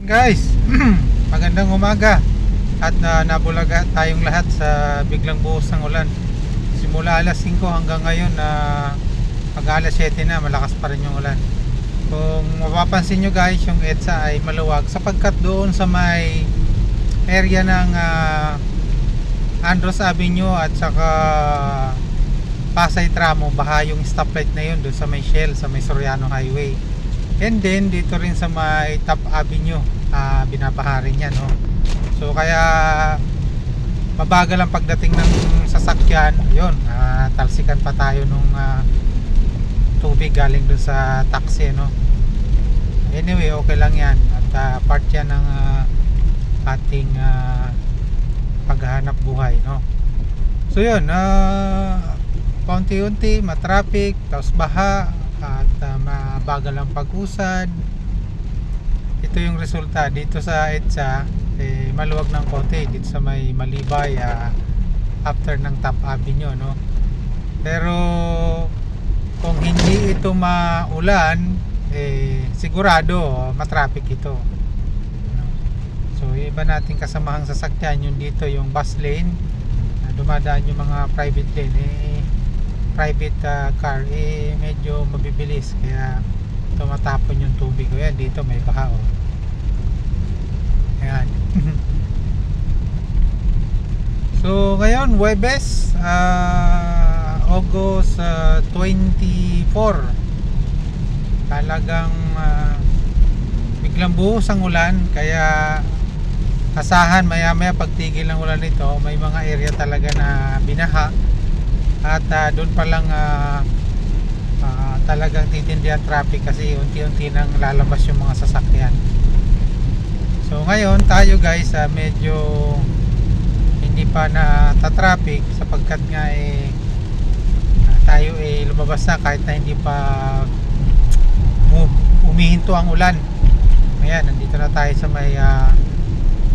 Guys, magandang umaga at na nabulaga tayong lahat sa biglang buhos ng ulan. Simula alas 5 hanggang ngayon na pag alas 7 na malakas pa rin yung ulan. Kung mapapansin nyo guys, yung EDSA ay maluwag sapagkat doon sa may area ng ah, Andros Avenue at saka Pasay Tramo, baha yung stoplight na yun doon sa may Shell, sa may Soriano Highway. And then dito rin sa may Top Avenue, ah binabaha rin yan, no? So kaya mabagal ang pagdating ng sasakyan. Ayun, ah, talsikan pa tayo nung ah, tubig galing doon sa taxi, no? Anyway, okay lang yan. At ah, part yan ng ah, ating ah, paghahanap buhay, no? So yun, ah paunti-unti, matraffic, tapos baha, at ah, mabagal ang pag-usad. Ito yung resulta dito sa EDSA, eh, maluwag ng konti dito sa may Malibay ah, after ng Top Avenue, no? Pero kung hindi ito maulan, eh, sigurado matraffic ito. So, iba nating kasamahang sasakyan yung dito, yung bus lane, dumadaan yung mga private lane, eh, private ah, car, eh, medyo mabibilis. Kaya, tumatapon yung tubig. O yan, dito may baha, oh. Ayan. so, ngayon, Webes, ah, August ah, 24. Talagang ah, biglang buhos ang ulan, kaya asahan maya maya pagtigil ng ulan nito may mga area talaga na binaha at ah, doon pa lang ah, ah, talagang titindihan traffic kasi unti-unti nang lalabas yung mga sasakyan. So ngayon tayo guys ah, medyo hindi pa na traffic sapagkat nga eh ah, tayo eh lumabas na kahit na hindi pa umihinto ang ulan. Ayan nandito na tayo sa may ah,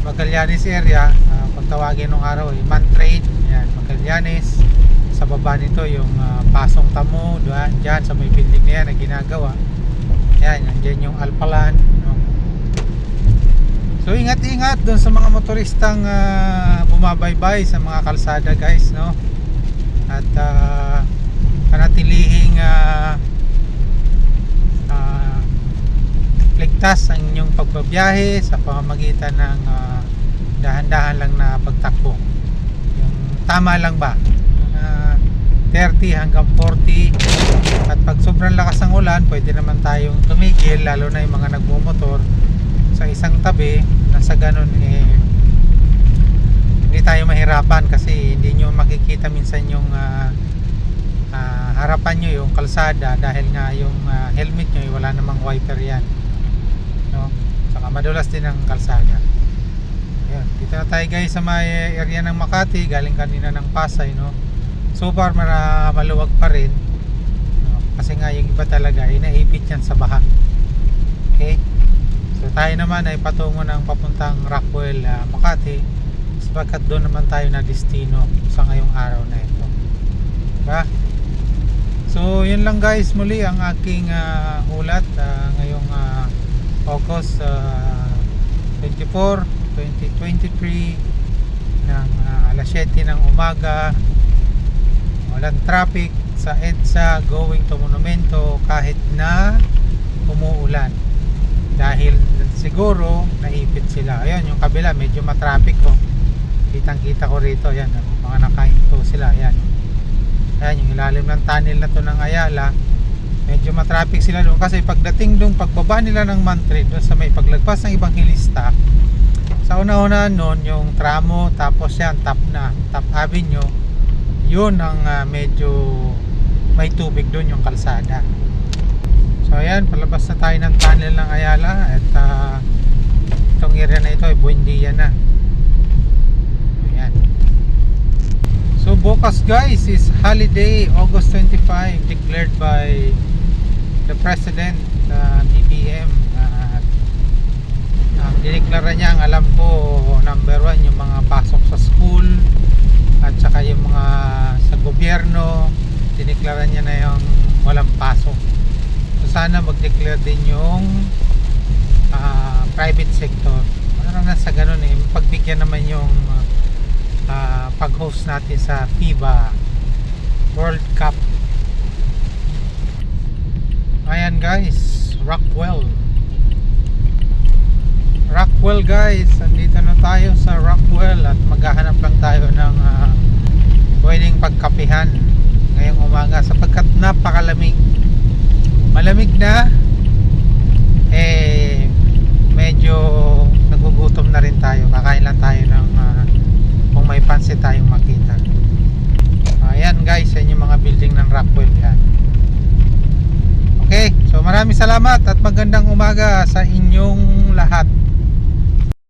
Magallanes area. Uh, kung tawagin nung araw eh, man trade yan, Magallanes sa baba nito yung ah, Pasong Tamo diyan, dyan sa may building na yan na ginagawa yan, nandiyan yung Alpalan no? so ingat ingat dun sa mga motoristang ah, bumabaybay sa mga kalsada guys no at uh, panatilihing ah, ah, ligtas ang inyong pagbabiyahe sa pamamagitan ng ah, dahan-dahan lang na pagtakbo. Yung tama lang ba? Ah, 30 hanggang 40 at pag sobrang lakas ng ulan pwede naman tayong tumigil lalo na yung mga nagmumotor sa isang tabi na sa ganun eh hindi tayo mahirapan kasi hindi nyo makikita minsan yung ah, ah, harapan nyo yung kalsada dahil nga yung ah, helmet nyo eh, wala namang wiper yan no? saka madulas din ang kalsada. Ayan, dito na tayo guys sa may area ng Makati galing kanina ng Pasay no so far mara, maluwag pa rin no? kasi nga yung iba talaga inaipit yan sa baha okay so tayo naman ay patungo ng papuntang Rockwell ah, Makati sapagkat doon naman tayo na destino sa ngayong araw na ito diba? So, yun lang guys muli ang aking ah, ulat ah, ngayong ah, August ah, 24, 2023 ng ah, alas 7 ng umaga. Walang traffic sa EDSA going to Monumento kahit na umuulan. Dahil siguro naipit sila. Ayun, yung kabila medyo matraffic ko. Kitang kita ko rito. Yan, mga nakahinto sila. Yan. Ayan, yung ilalim ng tunnel na to ng Ayala, medyo matraffic sila doon kasi pagdating doon, pagbaba nila ng Mantrid doon sa may paglagpas ng ibang hilista, sa una-una noon yung tramo tapos yan top na, top avenue, yun ang ah, medyo may tubig doon yung kalsada. So ayan, palabas na tayo ng tunnel ng Ayala at ah, itong area na ito ay Buendia na. Ayan. So bukas guys is holiday August 25 declared by the President uh, BBM at ang dineklara niya ang alam ko number one yung mga pasok sa school at saka yung mga sa gobyerno dineklara niya na yung walang pasok so sana mag-declare din yung ah, private sector. Parang nasa ganun eh. Pagbigyan naman yung ah, pag-host natin sa FIBA World Cup. Ayan guys, Rockwell. Rockwell guys, andito tayo sa Rockwell at maghahanap lang tayo ng ah, pwedeng pagkapihan ngayong umaga sapagkat napakalamig. Malamig na eh medyo nagugutom na rin tayo. Kakain lang tayo ng ah, kung may pansit tayong makita. Ayan guys, yan yung mga building ng Rockwell yan. Okay, so maraming salamat at magandang umaga sa inyong lahat.